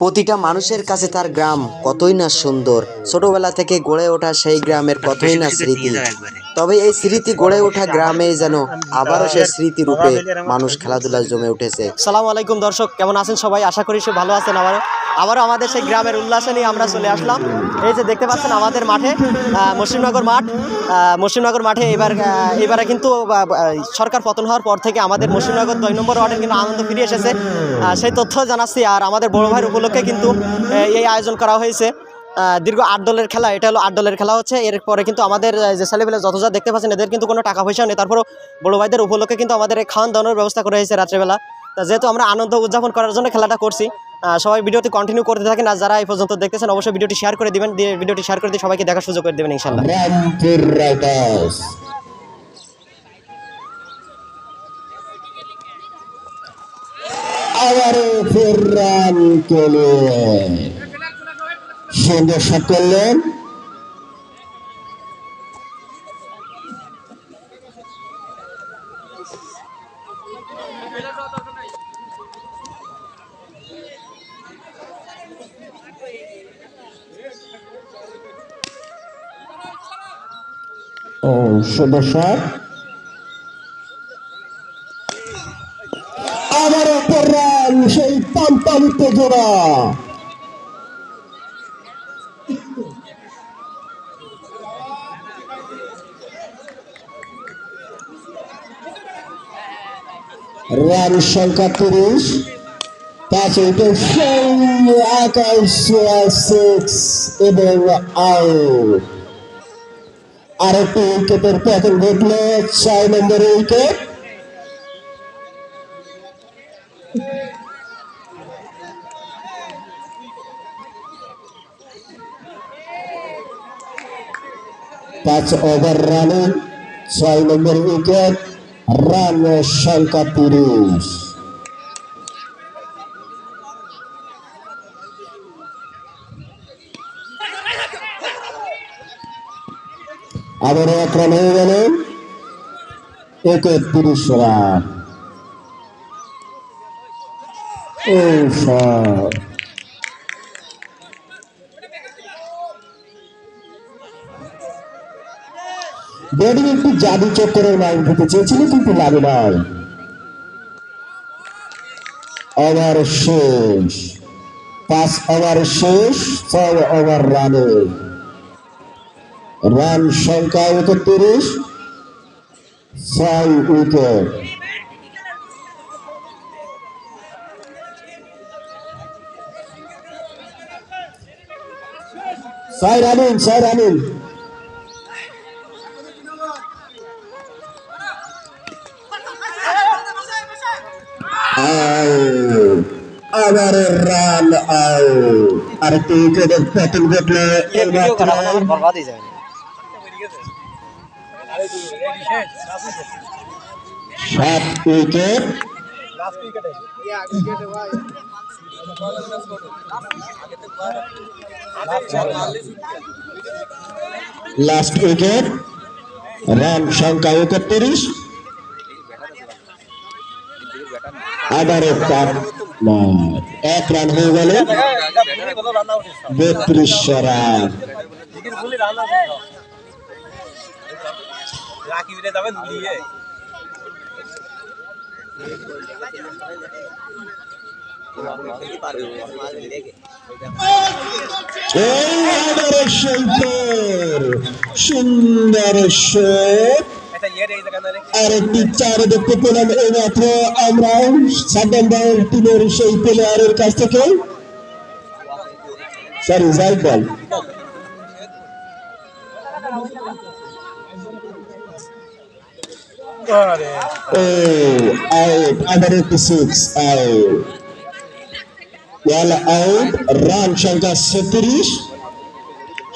প্রতিটা মানুষের কাছে তার গ্রাম কতই না সুন্দর। ছোটবেলা থেকে গড়ে ওঠা সেই গ্রামের কতই না স্মৃতি তবে এই স্মৃতি গড়ে ওঠা গ্রামে যেন আবারও সেই স্মৃতি রূপে মানুষ খেলাধুলায় জমে উঠেছে। সালাম আলাইকুম দর্শক কেমন আছেন সবাই? আশা করি সে ভালো আছেন আবারও। আবারও আমাদের সেই গ্রামের উল্লাসে নিয়ে আমরা চলে আসলাম। এই যে দেখতে পাচ্ছেন আমাদের মাঠে মুসলিমনগর মাঠ মুসলিমনগর মাঠে এবার এবারে কিন্তু সরকার পতন হওয়ার পর থেকে আমাদের মুসলিমনগর দুই নম্বর ওয়ার্ডের কিন্তু আনন্দ ফিরে এসেছে। সেই তথ্য জানাচ্ছি আর আমাদের বড় ভাইয়ের উপলক্ষে কিন্তু এই আয়োজন করা হয়েছে। দীর্ঘ আট দলের খেলা, এটা হলো আট দলের খেলা হচ্ছে। এরপরে কিন্তু আমাদের যে ছেলেবেলে যত যা দেখতে পাচ্ছেন, এদের কিন্তু কোনো টাকা পয়সা নেই। তারপরও বড় ভাইদের উপলক্ষে কিন্তু আমাদের খাওয়ান দাওয়ানোর ব্যবস্থা করা হয়েছে রাত্রেবেলা। যেহেতু আমরা আনন্দ উদযাপন করার জন্য খেলাটা করছি সবাই ভিডিওটি কন্টিনিউ করতে থাকেন। আর যারা এই পর্যন্ত দেখতেছেন, অবশ্যই ভিডিওটি শেয়ার করে দিবেন। ভিডিওটি শেয়ার করে দিয়ে সবাইকে দেখার সুযোগ করে দেবেন ইনশাল্লাহ আবারও ফেররান কেলে সুন্দর শট করলেন। ও শট আবারও ফেররান সেই পাম্পালিত জোড়া রান সংখ্যা তিরিশ, পাঁচ উইকেট আকাশ সিক্স এবং আউট আরেকটি উইকেটের পতন ঘটলো ছয় নম্বর উইকেট পাঁচ ওভার রানে ছয় নম্বর উইকেট রান সংখ্যা তিরিশ আবারও এক রান হয়ে গেল। একত্রিশ রান। ব্যাটিং একটু জাদু চক্করের মাইন্ড হতে চেয়েছিল, কিন্তু লাগে নাই। ওভার শেষ। পাঁচ ওভার শেষ, ছয় ওভার রানে। রান সংখ্যা একত্রিশ ছয় উইকেট। রানিং ছয় রানিং আউট আবার রান আউট আরেকটি উইকেটের পতন ঘটলো সাত উইকেট। Last wicket. রান সংখ্যা একত্রিশ। আবারও এক রান হয়ে গেল। বত্রিশ রান। সুন্দর সুন্দর শট আরেকটি চার দেখতে পেলাম এই মাত্র আমরা সাদ্দাম বাউল টিমের সেই প্লেয়ারের কাছ থেকে। সরি জাইদ আউট ওয়াল আউট রান সংখ্যা ছত্রিশ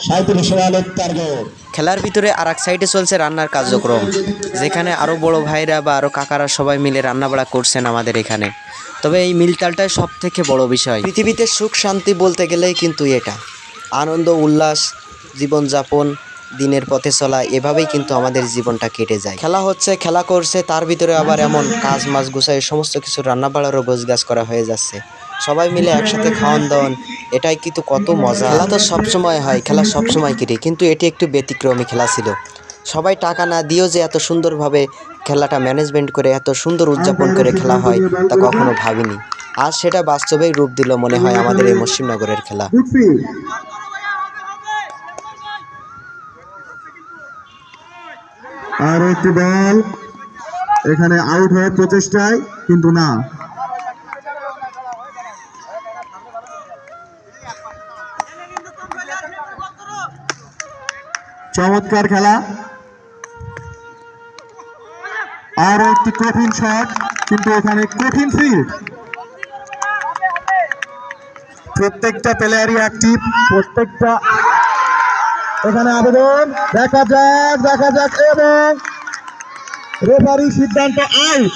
সাঁত্রিশ খেলার ভিতরে আর এক সাইডে চলছে রান্নার কার্যক্রম, যেখানে আরও বড় ভাইরা বা আরও কাকারা সবাই মিলে রান্নাবাড়া করছেন আমাদের এখানে। তবে এই মিলতালটাই সব থেকে বড় বিষয়। পৃথিবীতে সুখ শান্তি বলতে গেলেই কিন্তু এটা। আনন্দ, উল্লাস, জীবনযাপন দিনের পথে চলা, এভাবেই কিন্তু আমাদের জীবনটা কেটে যায়। খেলা হচ্ছে, খেলা করছে, তার ভিতরে আবার এমন কাজ মাছ গুছাই সমস্ত কিছু রান্নাবাড়ারও গোছগাছ করা হয়ে যাচ্ছে। সবাই মিলে একসাথে খাওয়ান দাওয়ান, এটাই কিন্তু কত মজা। খেলা তো সবসময় হয়, খেলা সবসময় কেটে, কিন্তু এটি একটু ব্যতিক্রমী খেলা ছিল। সবাই টাকা না দিয়েও যে এত সুন্দরভাবে খেলাটা ম্যানেজমেন্ট করে, এত সুন্দর উদযাপন করে খেলা হয়, তা কখনো ভাবিনি। আজ সেটা বাস্তবেই রূপ দিল মনে হয় আমাদের এই মুসলিমনগরের খেলা। আর একটি বল এখানে আউট হওয়ার প্রচেষ্টায়, কিন্তু না। চমৎকার খেলা। আর একটি কঠিন শট কিন্তু এখানে কঠিন ফিল্ড প্রত্যেকটা প্লেয়ারই অ্যাক্টিভ প্রত্যেকটা এখানে আবেদন দেখা যাক দেখা যাক এবং রেফারি সিদ্ধান্ত আউট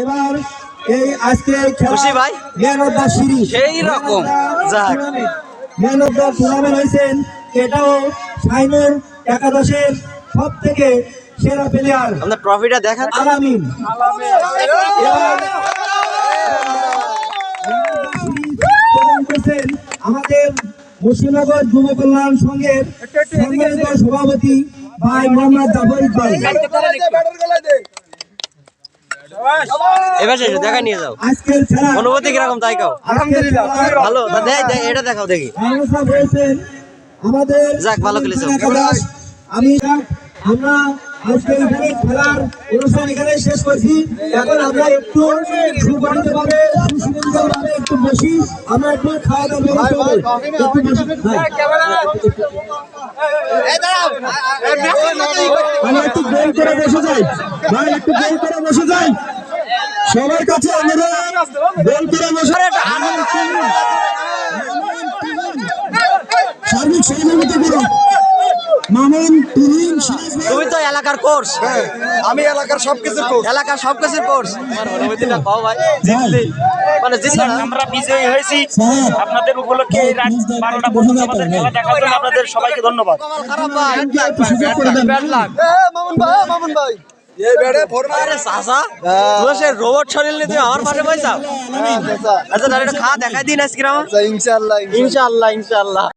এবার এই আজকে খুশি ভাই? ম্যান অফ দ্য সিরিজ সেই রকম। যাক। ম্যান অফ দ্য টুর্নামেন্ট হয়েছেন এটাও ফাইনাল একাদশের সব থেকে সেরা প্লেয়ার আপনার ট্রফিটা দেখান। আলামিন। আমাদের মুর্শিদাবাদ যুব কল্যাণ সংঘের সম্মানিত সভাপতি ভাই মোহাম্মদ জাফর ইকবাল। এবার শেষ দেখা নিয়ে যাও। অনুভূতি কীরকম তাই কাও? ভালো এটা দেখাও দেখি। আমাদের যাক, ভালো খেলেছো। আমি আমরা আজকে এখানে খেলার অনুষ্ঠান এখানে শেষ করছি এখন আমরা একটু একটু বসি আমরা একটু খাওয়া দাওয়া ব্যবস্থা করি। একটু বসি হ্যাঁ। আমরা একটু গোল করে বসে যাই ভাই একটু গোল করে বসে যাই সবার কাছে অনুরোধ গোল করে বসে সহযোগিতা করো মামুন তুহিন তুমি তো এলাকার কোর্স আমি এলাকার এলাকার সবকিছুর কোর্স অনুভূতিটা কও ভাই জিতলি মানে জিতলি আমরা বিজয়ী হয়েছি আপনাদের উপলক্ষে এই রাত নিউজ দেখবেন, বারোটা বসে পর্যন্ত আমাদের হ্যাঁ। খেলা দেখার জন্য আপনাদের সবাইকে ধন্যবাদ খারাপ ভাই মামুন ভাই মামুন ভাই এই আরে সাসা রোবট শরীর নিয়ে তুই আমার পাশে বসা আচ্ছা তাহলে খা দেখাই দিন আজকে আমার ইনশাআল্লাহ ইনশাআল্লাহ ইনশাআল্লাহ